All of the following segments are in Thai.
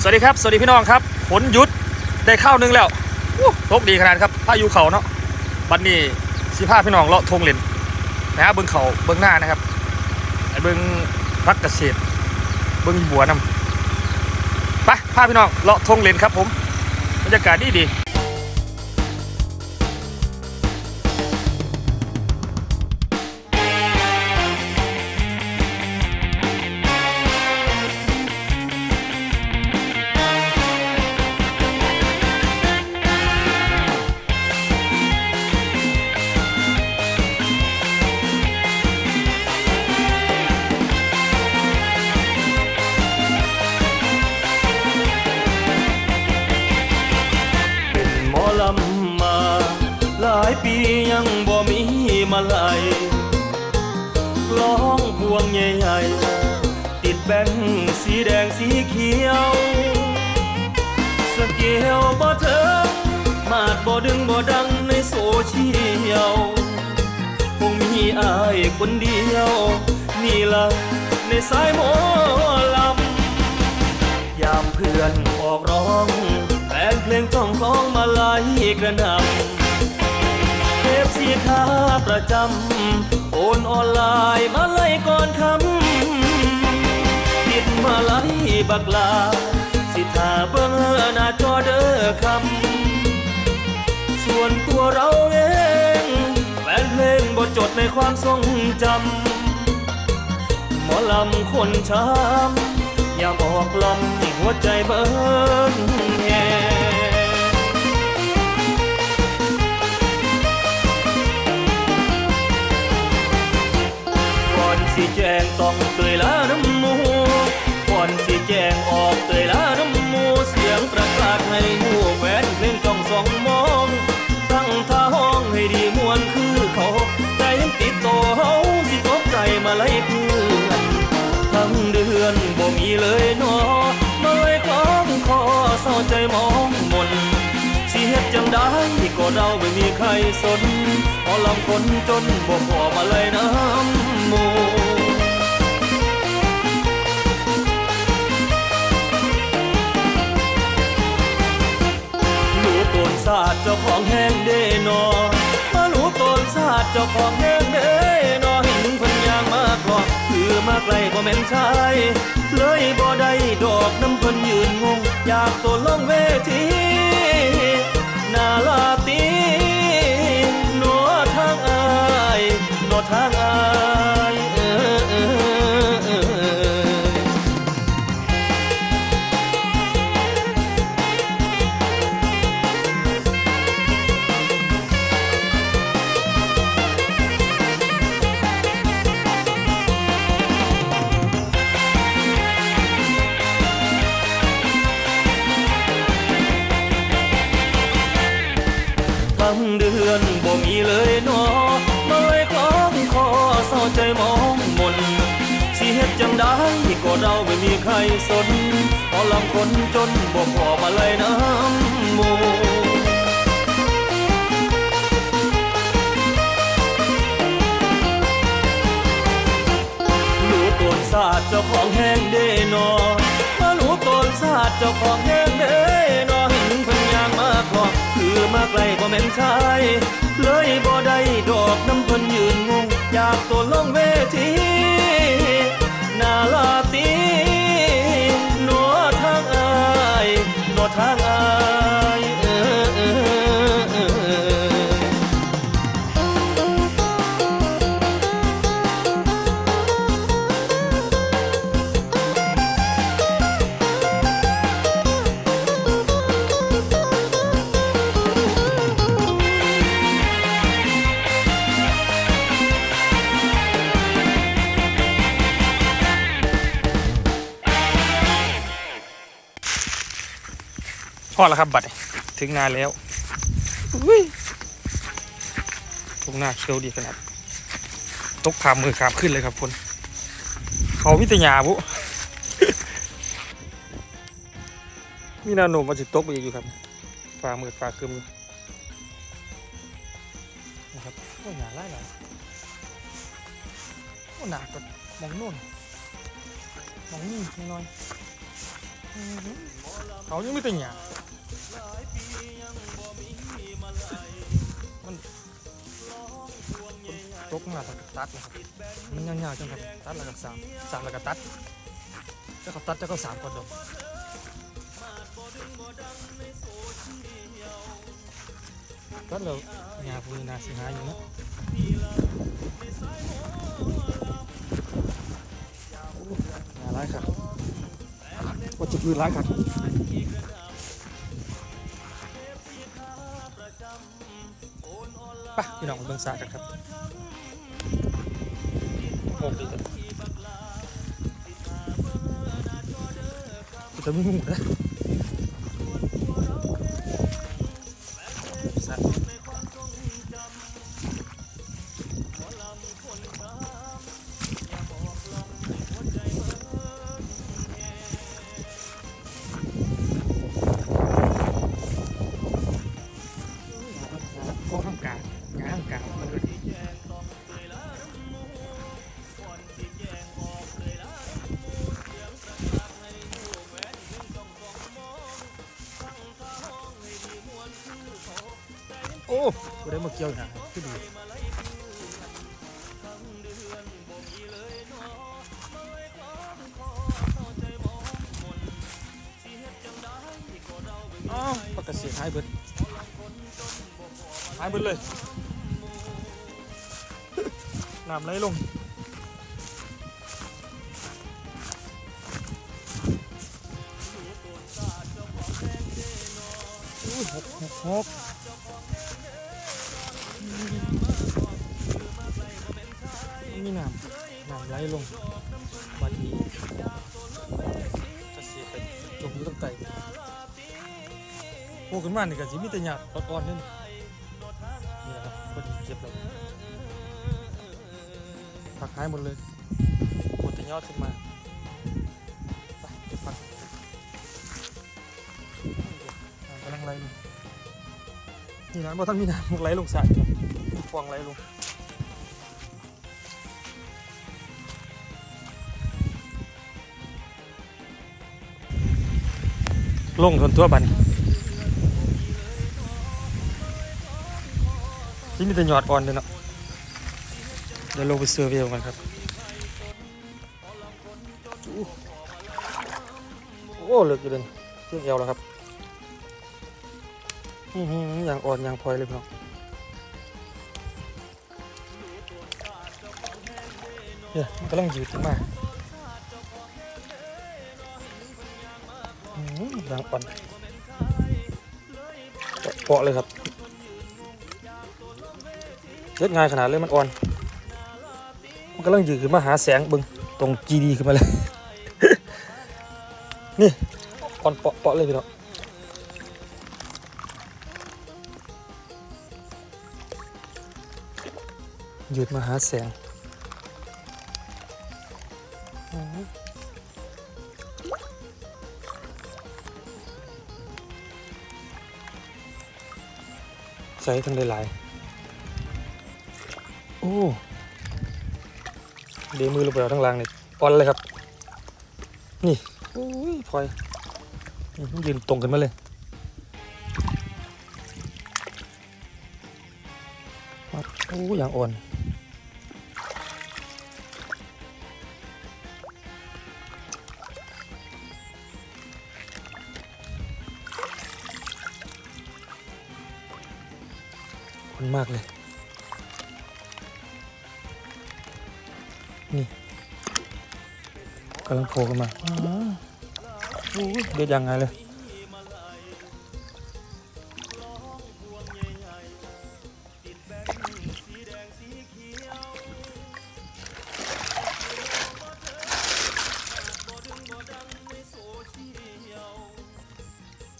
สวัสดีครับ สวัสดีพี่น้องครับฝนหยุดได้ข้าวนึงแล้วอู้ตกดีขนาดครับพายุเขาเนาะบัดนี้สิพาพี่น้องเลาะทงเล่นนะฮะเบิ้งเขาเบิ้งหน้านะครับเบิ้งพักเกษตร เบิ้งบัวนำไปพาพี่น้องเลาะทงเล่นครับผมบรรยากาศดีดี แดงสีเขียวสเกลบ่เถิงมาดบ่ดึงบ่ดังในโซเชียลคงมีอายคนเดียว นี่ละในสายหมอลำยามเพื่อนออกร้องแฟนเพลงต้องร้องมาไล่กระนำเทปสีขาประจำโอนออนไลน์มาไล่ก่อนคำ มาล่บักลา สิท่าเบิ่งหน้าจอเด้อคำ ส่วนตัวเราเองแฟนเพลงบทจดในความทรงจำ หมอลำคนช้ำยามออกลำหัวใจเบิ้งแหก่อนสิแจงต้องเตยลาน้ำ ได้ก็เราไม่มีใครสนพอลำคนจนบ่พอมาเลยน้ำมูรู้ตนศาสตร์เจ้าของแห้งเด้นอมารู้ตนศาสตร์เจ้าของแห้งเด้นอเห็นพิ่นยางมากรอคือมาไกลบ่แม่นชายเลยบ่ได้ดอกน้ำเพิ่นยืนงงอยากตัวลงเวที ก็เราไม่มีใครสนพอลำคนจนบ่พอมาเลยน้ำมูรู้ตนศาสตร์เจ้าของแห้งเด้นอมารู้ตนศาสตร์เจ้าของแห้งเด้นอเห็นเพิ่นยางมาคลอก พอแล้วครับบัตรถึงงาแล้วอุ้ยตรงหน้าเคี้ยวดีขนาดตกขามมือขามขึ้นเลยครับคนเขาพิทยาบุมีนาโนมาจะตกไปอีกอยู่ครับฟ้ามืดฟ้าครึมนะครับโอ้ยหนาไล่หนาโอ้หนาก็มองโน่นมองนี่น้อยเขายังไม่ติงอย่า ตกมาตัดนะครับมันยาวๆจังครับตัดแล้วก็สามสามแล้วก็ตัดจะเขาตัดจะเขาสามคนดอกตัดแล้วยาพูนาสิหาอยู่เนาะยาไรครับว่าจะคือไรครับไปพี่น้องเบิ่งสากันครับ โอ้ดีจังจะไม่หูนะ โอ้กูได้มาเกี่ยวหางคือดีอ้าวปกติเสียหายเบิดหายเบิดเลยน้ำไหลลงอุ้ยหกหกหก มีน้ำน้ำไหลลงบัดนี้จะเสียไปจมอยู่ตั้งแต่โผล่ขึ้นมานี่ก็สิมีแต่หยาดอ่อนๆนี่นี่นะครับพอดีเก็บแล้วผักหายหมดเลยหมดแต่ยอดขึ้นมาไปเก็บผักน้ำกำลังไหลลงนี่นะบ่ท่านมีน้ำไหลลงสระครับฟองไหลลง ลงทนตัวบันที่มีแต่หยอดอ่อนเลยเนาะเดี๋ยวลงไปเซอร์เวลกันครับ โอ้เหลือกี่เดือนเที่ยงเอวแล้วครับอือหืออย่างอ่อนอย่างพลอยเลยพี่น้องเนี่ยมันกำลังยืดมาอื้ อหืออย่างอ่อนเปาะเลยครับเล็ดง่ายขนาดเลยมันอ่อน มันกำลังยืดขึ้นมาหาแสงบึงตรงจีดีขึ้นมาเลย นี่อ่อนเปาะเปาะเลยพี่น้องยืดมาหาแสง ส่ทั้งหลายๆโอ้เดมือลงไปเอาทั้งล่างนี่อ่อนเลยครับ นี่โอ้ยพลอยนี่ยืนตรงกันมาเลยโอ้ยอย่างอ่อน อ่อนมากเลย นี่กำลังโผล่ขึ้นมาอ๋อโอ้ยเด็ดยังไงเลย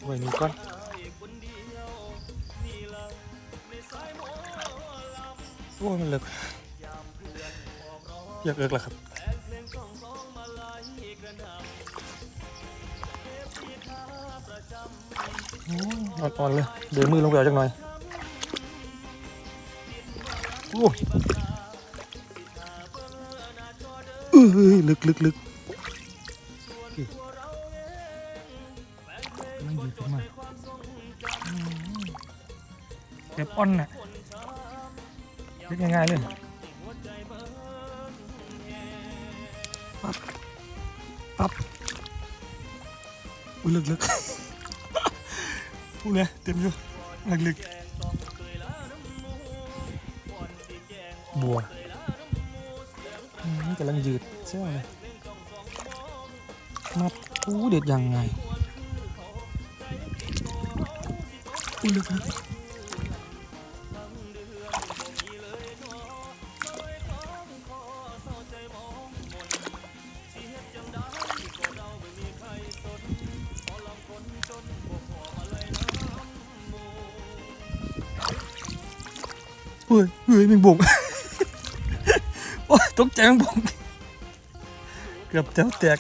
ไว้นี่ก่อน โอ้ยมันเลิกอยากเลิกแล้วครับอ่อนๆเลย เดี๋ยวมือลงไปเอาจังหน่อยโอ้เอ้ยลึกลึกลึกำลังยืดขึ้นมาแบบอ่อนน่ะ เล็กง่ายๆเลยปั๊บปั๊บอุ้ยลึกๆพูดเลยเต็มอยู่ลึกๆบัวอืมกำลังยืดเสื้อเลยมัดอู้เด็ดยังไงอู้ลึกๆ เฮ้ยเฮ้ยแมงบงโอ้ยตกใจแมงบงเกือบแถวแตก